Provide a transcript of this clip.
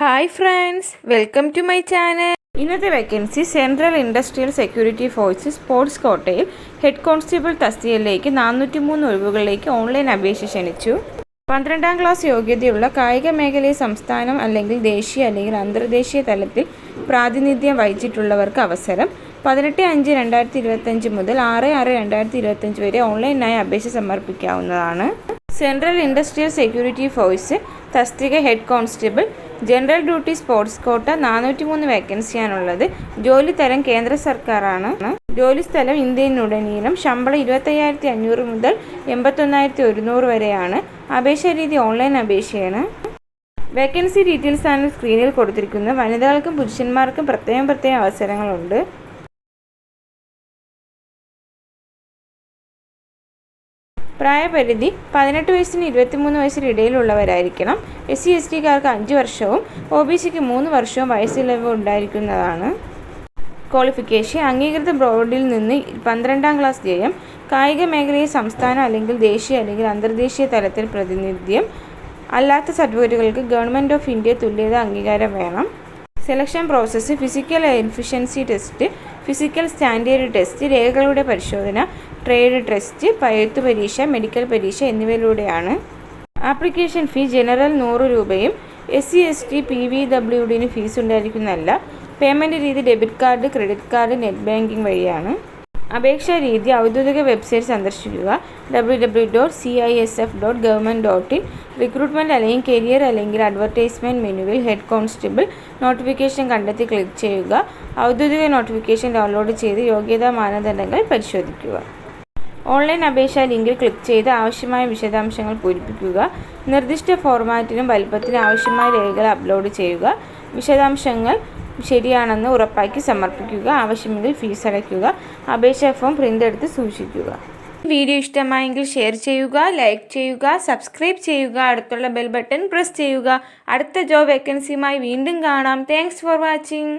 Hi friends welcome to my channel. ഇന്നത്തെ vacancy central industrial security force sports കോട്ടയിൽ head constable തസ്തികയിലേക്ക് നാനൂറ്റി മൂന്ന് ഒഴിവുകളിലേക്ക് ഓൺലൈൻ അപേക്ഷ ക്ഷണിച്ചു. പന്ത്രണ്ടാം ക്ലാസ് യോഗ്യതയുള്ള കായിക മേഖലയിൽ സംസ്ഥാനം അല്ലെങ്കിൽ ദേശീയ അല്ലെങ്കിൽ അന്തർദേശീയ തലത്തിൽ പ്രാതിനിധ്യം വഹിച്ചിട്ടുള്ളവർക്ക് അവസരം പതിനെട്ട് അഞ്ച് രണ്ടായിരത്തി ഇരുപത്തഞ്ച് മുതൽ ആറ് ആറ് രണ്ടായിരത്തി ഇരുപത്തഞ്ച് വരെ ഓൺലൈനായി അപേക്ഷ സമർപ്പിക്കാവുന്നതാണ്. സെൻട്രൽ ഇൻഡസ്ട്രിയൽ സെക്യൂരിറ്റി ഫോഴ്സ് തസ്തിക head constable general duty sports quota നാനൂറ്റി മൂന്ന് വേക്കൻസിയാണുള്ളത്. ജോലി തരം കേന്ദ്ര സർക്കാരാണ്. ജോലി സ്ഥലം ഇന്ത്യയിലുടനീളം ശമ്പളം ഇരുപത്തയ്യായിരത്തി അഞ്ഞൂറ് മുതൽ എൺപത്തൊന്നായിരത്തി ഒരുന്നൂറ് വരെയാണ്. അപേക്ഷാ രീതി ഓൺലൈൻ അപേക്ഷയാണ്. വേക്കൻസി ഡീറ്റെയിൽസ് ആണ് സ്ക്രീനിൽ കൊടുത്തിരിക്കുന്നത്. വനിതകൾക്കും പുരുഷന്മാർക്കും പ്രത്യേകം പ്രത്യേകം അവസരങ്ങളുണ്ട്. പ്രായപരിധി പതിനെട്ട് വയസ്സിന് ഇരുപത്തിമൂന്ന് വയസ്സിന് ഇടയിലുള്ളവരായിരിക്കണം. എസ് സി എസ് ടിക്കാർക്ക് അഞ്ച് വർഷവും ഒ ബി സിക്ക് മൂന്ന് വർഷവും വയസ്സിലവ് ഉണ്ടായിരിക്കുന്നതാണ്. ക്വാളിഫിക്കേഷൻ അംഗീകൃത ബോർഡിൽ നിന്ന് പന്ത്രണ്ടാം ക്ലാസ് ജയം കായിക മേഖലയിൽ സംസ്ഥാന അല്ലെങ്കിൽ ദേശീയ അല്ലെങ്കിൽ അന്തർദേശീയ തലത്തിൽ പ്രതിനിധ്യം അല്ലാത്ത സർട്ടിഫിക്കറ്റുകൾക്ക് ഗവൺമെന്റ് ഓഫ് ഇന്ത്യ തുല്യത അംഗീകാരം വേണം. Selection process physical efficiency test physical standard test രേഖകളുടെ പരിശോധന ട്രേഡ് ടെസ്റ്റ് പയത്ത് പരീക്ഷ മെഡിക്കൽ പരീക്ഷ എന്നിവയിലൂടെയാണ്. ആപ്ലിക്കേഷൻ ഫീ ജനറൽ നൂറ് രൂപയും S C S T P V ഡബ്ല്യു ഡിന് ഫീസ് ഉണ്ടായിരിക്കുന്നതല്ല. പേയ്മെന്റ് രീതി debit card credit card net banking വഴിയാണ്. അപേക്ഷാ രീതി ഔദ്യോഗിക വെബ്സൈറ്റ് സന്ദർശിക്കുക. W W dot C I S F dot government dot in recruitment അല്ലെങ്കിൽ കരിയർ അല്ലെങ്കിൽ അഡ്വർടൈസ്മെന്റ് മെനുവിൽ ഹെഡ് കോൺസ്റ്റബിൾ നോട്ടിഫിക്കേഷൻ കണ്ടെത്തി ക്ലിക്ക് ചെയ്യുക. ഔദ്യോഗിക നോട്ടിഫിക്കേഷൻ ഡൗൺലോഡ് ചെയ്ത് യോഗ്യതാ മാനദണ്ഡങ്ങൾ പരിശോധിക്കുക. ഓൺലൈൻ അപേക്ഷാ ലിങ്കിൽ ക്ലിക്ക് ചെയ്ത് ആവശ്യമായ വിശദാംശങ്ങൾ പൂരിപ്പിക്കുക. നിർദ്ദിഷ്ട ഫോർമാറ്റിനും വലുപ്പത്തിനും ആവശ്യമായ രേഖകൾ അപ്ലോഡ് ചെയ്യുക. വിശദാംശങ്ങൾ ശരിയാണെന്ന് ഉറപ്പാക്കി സമർപ്പിക്കുക. ആവശ്യമെങ്കിൽ ഫീസ് അടയ്ക്കുക. അപേക്ഷാ ഫോം പ്രിന്റ് എടുത്ത് സൂക്ഷിക്കുക. വീഡിയോ ഇഷ്ടമായെങ്കിൽ ഷെയർ ചെയ്യുക ലൈക്ക് ചെയ്യുക സബ്സ്ക്രൈബ് ചെയ്യുക അടുത്തുള്ള ബെൽ ബട്ടൺ പ്രസ് ചെയ്യുക. അടുത്ത ജോബ് വേക്കൻസിയുമായി വീണ്ടും കാണാം. Thanks for watching